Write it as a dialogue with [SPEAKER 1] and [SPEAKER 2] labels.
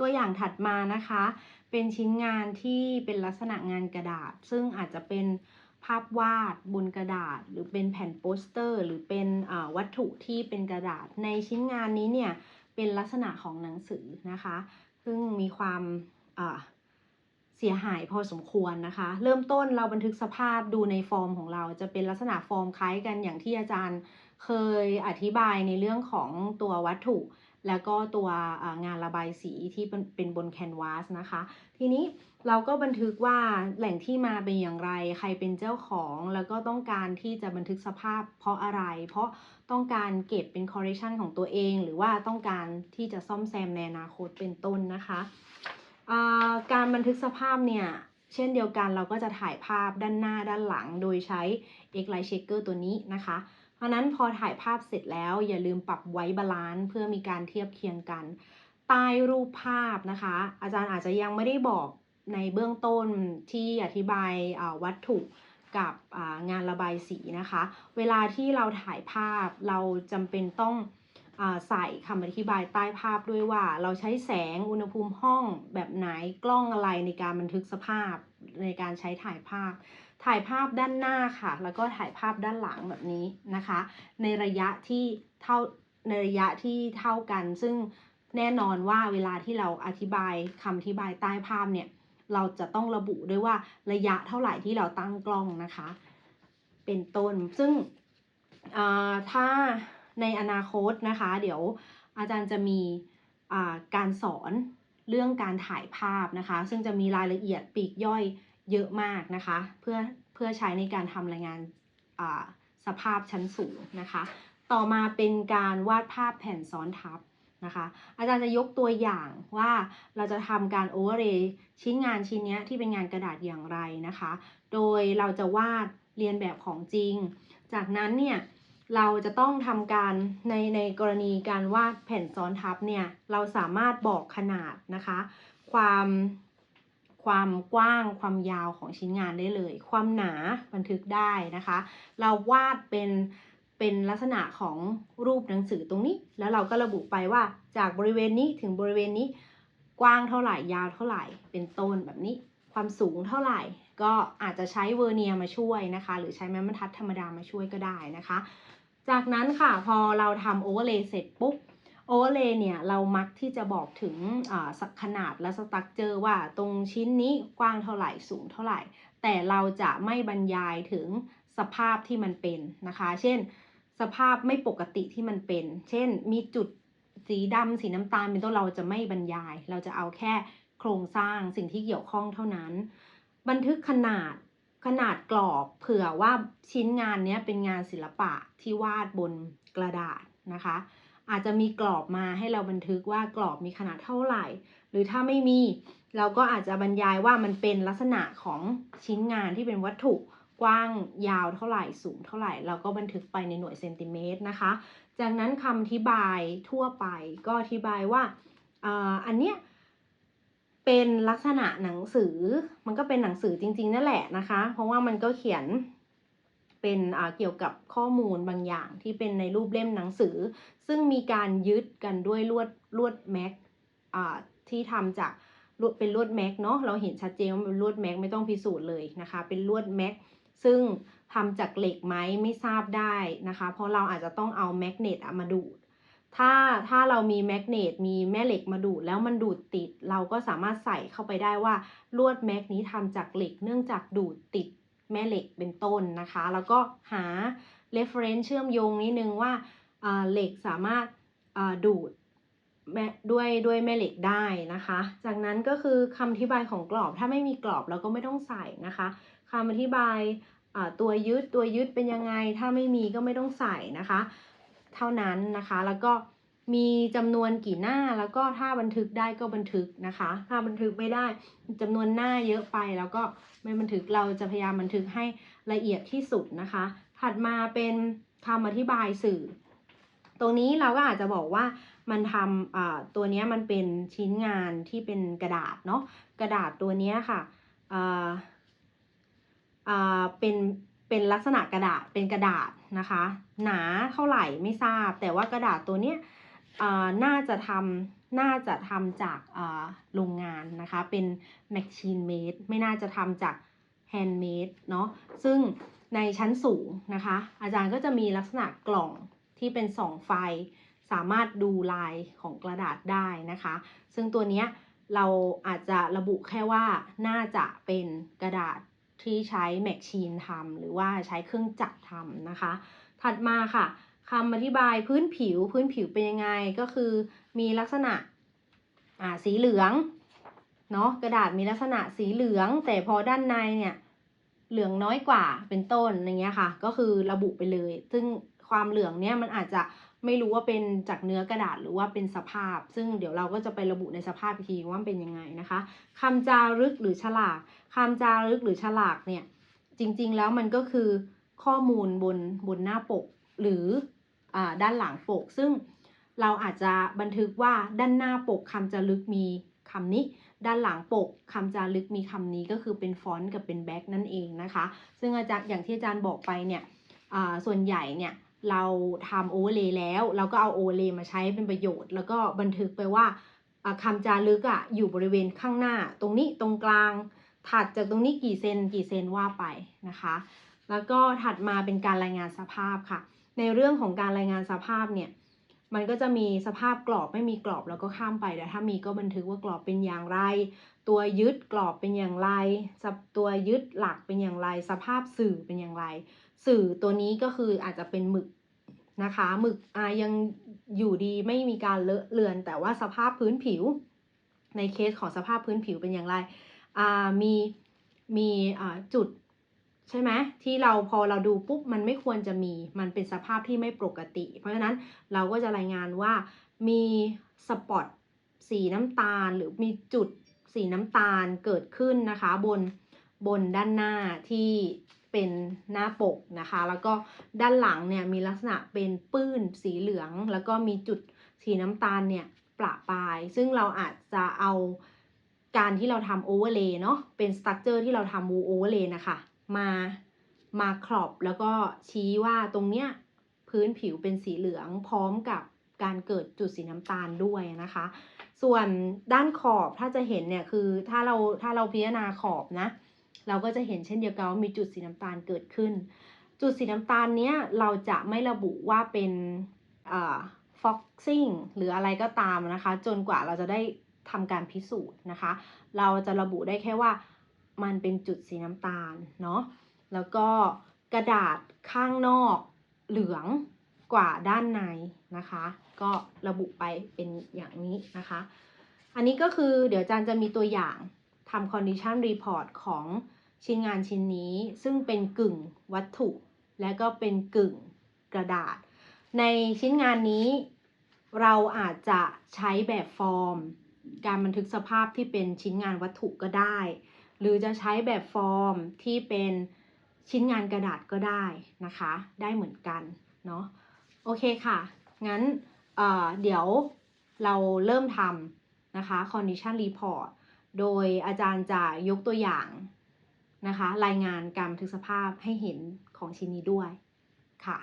[SPEAKER 1] ตัวอย่างถัดมานะคะ เป็นชิ้นงานที่เป็นลักษณะงานกระดาษ ซึ่งอาจจะเป็นภาพวาดบนกระดาษ หรือเป็นแผ่นโปสเตอร์ หรือเป็นวัตถุที่เป็นกระดาษ ในชิ้นงานนี้เนี่ยเป็นลักษณะของหนังสือนะคะ ซึ่งมีความเสียหายพอสมควรนะคะ เริ่มต้นเราบันทึกสภาพดูในฟอร์มของเราจะเป็นลักษณะฟอร์มคล้ายกันอย่างที่อาจารย์เคยอธิบายในเรื่องของตัววัตถุ แล้วก็ตัวงานระบายสีที่เป็นบนแคนวาสนะคะ ทีนี้เราก็บันทึกว่าแหล่งที่มาเป็นอย่างไร ใครเป็นเจ้าของ แล้วก็ต้องการที่จะบันทึกสภาพเพราะอะไร เพราะต้องการเก็บเป็นคอร์เรชันของตัวเอง หรือว่าต้องการที่จะซ่อมแซมในอนาคตเป็นต้นนะคะการบันทึกสภาพเนี่ยเช่นเดียวกันเราก็จะถ่ายภาพด้านหน้าด้านหลัง โดยใช้ X Light Checker ตัวนี้นะคะ เพราะนั้นพอถ่ายภาพเสร็จแล้วอย่าลืมปรับไว้บาลานซ์เพื่อมีการเทียบเคียงกันใต้รูปภาพนะคะ อาจารย์อาจจะยังไม่ได้บอกในเบื้องต้นที่อธิบายวัตถุกับงานระบายสีนะคะ เวลาที่เราถ่ายภาพเราจำเป็นต้อง ใส่คำอธิบายใต้ภาพด้วยว่า เราใช้แสงอุณหภูมิห้องแบบไหนกล้องอะไรในการบันทึกสภาพในการใช้ถ่ายภาพ ถ่ายภาพด้านหน้าค่ะ แล้วก็ถ่ายภาพด้านหลังแบบนี้นะคะ ในระยะที่เท่าในระยะที่เท่ากัน ซึ่งแน่นอนว่าเวลาที่เราอธิบายคำอธิบายใต้ภาพเนี่ยเราจะต้องระบุด้วยว่าระยะเท่าไหร่ที่เราตั้งกล้องนะคะ เป็นต้นซึ่งถ้า ในอนาคตนะคะ เดี๋ยวอาจารย์จะมีการสอนเรื่องการถ่ายภาพนะคะ ซึ่งจะมีรายละเอียดปีกย่อยเยอะมากนะคะ เพื่อเพื่อใช้ในการทำรายงานสภาพชั้นสูงนะคะ ต่อมาเป็นการวาดภาพแผ่นซ้อนทับนะคะอาจารย์จะยกตัวอย่างว่าเราจะทำการโอเวอร์เรย์ชิ้นงานชิ้นนี้ที่เป็นงานกระดาษอย่างไรนะคะ โดยเราจะวาดเรียนแบบของจริง จากนั้นเนี่ย เราจะต้องทำการในในกรณีการวาดแผ่นซ้อนทับเนี่ยเราสามารถบอกขนาดนะคะ ความความกว้างความยาวของชิ้นงานได้เลย ความหนาบันทึกได้นะคะ เราวาดเป็นเป็นลักษณะของรูปหนังสือตรงนี้ แล้วเราก็ระบุไปว่าจากบริเวณนี้ถึงบริเวณนี้กว้างเท่าไหร่ยาวเท่าไหร่เป็นต้นแบบนี้ ความสูงเท่าไหร่ก็อาจจะใช้เวอร์เนียมาช่วยนะคะ หรือใช้ไม้บรรทัดธรรมดามาช่วยก็ได้นะคะ จากนั้นค่ะพอเราทำโอเวอร์เลย์เสร็จปุ๊บโอเวอร์เลย์เนี่ยเรามักที่จะบอกถึงสักขนาดและสตั๊กเจอว่าตรงชิ้นนี้กว้างเท่าไหร่สูงเท่าไหร่ แต่เราจะไม่บรรยายถึงสภาพที่มันเป็นนะคะ เช่น สภาพไม่ปกติที่มันเป็น เช่น มีจุดสีดำสีน้ำตาลเป็นต้นเราจะไม่บรรยาย เราจะเอาแค่โครงสร้างสิ่งที่เกี่ยวข้องเท่านั้น บันทึกขนาด ขนาดกรอบเผื่อว่าชิ้นงานนี้เป็นงานศิลปะที่วาดบนกระดาษนะคะ อาจจะมีกรอบมาให้เราบันทึกว่ากรอบมีขนาดเท่าไหร่ หรือถ้าไม่มีเราก็อาจจะบรรยายว่ามันเป็นลักษณะของชิ้นงานที่เป็นวัตถุกว้างยาวเท่าไหร่สูงเท่าไหร่ เราก็บันทึกไปในหน่วยเซนติเมตรนะคะ จากนั้นคำอธิบายทั่วไปก็อธิบายว่าอ่าอันเนี้ย เป็นลักษณะหนังสือ มันก็เป็นหนังสือจริง ๆ นั่นแหละนะคะ เพราะว่ามันก็เขียนเป็นเกี่ยวกับข้อมูลบางอย่างที่เป็นในรูปเล่มหนังสือ ซึ่งมีการยึดกันด้วยลวดลวดแม็กที่ทำจากเป็นลวดแม็กเนาะเราเห็นชัดเจนว่าเป็นลวดแม็กไม่ต้องพิสูจน์เลยนะคะ เป็นลวดแม็กซึ่งทำจากเหล็กไหมไม่ทราบได้นะคะ เพราะเราอาจจะต้องเอาแมกเนตอะมาดูด ถ้าถ้าเรามีแมกเนตมีแม่เหล็กมาดูดแล้วมันดูดติด เราก็สามารถใส่เข้าไปได้ว่าลวดแมกนี้ทำจากเหล็ก เนื่องจากดูดติดแม่เหล็กเป็นต้นนะคะ แล้วก็หา reference เชื่อมโยงนิดนึงว่าเหล็กสามารถดูดแม่ด้วยด้วยแม่เหล็กได้นะคะ จากนั้นก็คือคำอธิบายของกรอบถ้าไม่มีกรอบเราก็ไม่ต้องใส่นะคะคำอธิบายตัวยึดตัวยึดเป็นยังไง ถ้าไม่มีก็ไม่ต้องใส่นะคะ เท่านั้นนะคะ แล้วก็มีจำนวนกี่หน้าแล้วก็ถ้าบันทึกได้ก็บันทึกนะคะ ถ้าบันทึกไม่ได้จำนวนหน้าเยอะไปแล้วก็ไม่บันทึกเราจะพยายามบันทึกให้ละเอียดที่สุดนะคะ ถัดมาเป็นคำอธิบายสื่อ ตรงนี้เราก็อาจจะบอกว่ามันทำอ่าตัวนี้มันเป็นชิ้นงานที่เป็นกระดาษเนาะกระดาษตัวนี้ค่ะอ่าอ่าเป็น เป็นลักษณะกระดาษเป็นกระดาษนะคะ หนาเท่าไหร่ไม่ทราบ แต่ว่ากระดาษตัวเนี้ยน่าจะทำน่าจะทำจากโรงงานนะคะ เป็น machine made ไม่น่าจะทำจาก handmade เนาะซึ่งในชั้นสูงนะคะ อาจารย์ก็จะมีลักษณะกล่องที่เป็นส่องไฟ สามารถดูลายของกระดาษได้นะคะ ซึ่งตัวเนี้ยเราอาจจะระบุแค่ว่าน่าจะเป็นกระดาษ ที่ใช้แมชชีนทำหรือว่าใช้เครื่องจักรทำนะคะ ถัดมาค่ะคำอธิบายพื้นผิวพื้นผิวเป็นยังไงก็คือมีลักษณะอ่าสีเหลืองเนาะกระดาษมีลักษณะสีเหลือง แต่พอด้านในเนี่ยเหลืองน้อยกว่าเป็นต้นอย่างเงี้ยค่ะ ก็คือระบุไปเลย ซึ่งความเหลืองเนี่ยมันอาจจะ ไม่รู้ว่าเป็นจากเนื้อกระดาษหรือว่าเป็นสภาพ ซึ่งเดี๋ยวเราก็จะไประบุในสภาพอีกทีว่าเป็นยังไงนะคะคำจารึกหรือฉลากคำจารึกหรือฉลากเนี่ยจริงๆแล้วมันก็คือข้อมูลบนบนหน้าปกหรืออาด้านหลังปก ซึ่งเราอาจจะบันทึกว่าด้านหน้าปกคำจารึกมีคำนี้ด้านหลังปกคำจารึกมีคำนี้ก็คือเป็นฟอนต์กับเป็นแบ็กนั่นเองนะคะ ซึ่งอาจารย์อย่างที่อาจารย์บอกไปเนี่ยอ่าส่วนใหญ่เนี่ย เราทำโอเวอร์เลย์แล้ว เราก็เอาโอเวอร์เลย์มาใช้เป็นประโยชน์ แล้วก็บันทึกไปว่าอ่าคำจารึกอะอยู่บริเวณข้างหน้า ตรงนี้ตรงกลาง ถัดจากตรงนี้กี่เซนกี่เซนว่าไปนะคะ แล้วก็ถัดมาเป็นการรายงานสภาพค่ะ ในเรื่องของการรายงานสภาพเนี่ยมันก็จะมีสภาพกรอบไม่มีกรอบแล้วก็ข้ามไปแต่ถ้ามีก็บันทึกว่ากรอบเป็นอย่างไร ตัวยึดกรอบเป็นอย่างไรตัวยึดหลักเป็นอย่างไร สภาพสื่อเป็นอย่างไร สื่อตัวนี้ก็คืออาจจะเป็นหมึกนะคะหมึกอายังอยู่ดีไม่มีการเลอะเลือน แต่ว่าสภาพพื้นผิว ในเคสของสภาพพื้นผิวเป็นอย่างไรมีมีจุดใช่ไหมที่เราพอเราดูปุ๊บมันไม่ควรจะมีมันเป็นสภาพที่ไม่ปกติ เพราะฉะนั้นเราก็จะรายงานว่ามีสปอตสีน้ำตาลหรือมีจุดสีน้ำตาลเกิดขึ้นนะคะ บนบนด้านหน้าที่ เป็นหน้าปกนะคะ แล้วก็ด้านหลังเนี่ยมีลักษณะเป็นปื้นสีเหลือง แล้วก็มีจุดสีน้ำตาลเนี่ยประปาย ซึ่งเราอาจจะเอาการที่เราทำโอเวอร์เลย์เนาะเป็นสตั๊กเจอร์ที่เราทำวูโอเวอร์เลย์นะคะ มามาครอบแล้วก็ชี้ว่าตรงเนี้ยพื้นผิวเป็นสีเหลืองพร้อมกับการเกิดจุดสีน้ำตาลด้วยนะคะ ส่วนด้านขอบถ้าจะเห็นเนี่ยคือถ้าเราถ้าเราพิจารณาขอบนะ เราก็จะเห็นเช่นเดียวกันว่ามีจุดสีน้ำตาลเกิดขึ้น จุดสีน้ำตาลเนี้ยเราจะไม่ระบุว่าเป็นอ่า foxing หรืออะไรก็ตามนะคะ จนกว่าเราจะได้ทำการพิสูจน์นะคะ เราจะระบุได้แค่ว่ามันเป็นจุดสีน้ำตาลเนาะแล้วก็กระดาษข้างนอกเหลืองกว่าด้านในนะคะ ก็ระบุไปเป็นอย่างนี้นะคะ อันนี้ก็คือเดี๋ยวอาจารย์จะมีตัวอย่าง ทำ condition report ของชิ้นงานชิ้นนี้ ซึ่งเป็นกึ่งวัตถุ และก็เป็นกึ่งกระดาษ ในชิ้นงานนี้ เราอาจจะใช้แบบฟอร์ม การบันทึกสภาพที่เป็นชิ้นงานวัตถุก็ได้ หรือจะใช้แบบฟอร์มที่เป็นชิ้นงานกระดาษก็ได้นะคะ ได้เหมือนกันเนาะโอเคค่ะ งั้นเเดี๋ยวเราเริ่มทำนะคะ condition report โดยอาจารย์จะยกตัวอย่างนะคะ รายงานการบันทึกสภาพให้เห็นของชิ้นนี้ด้วยค่ะ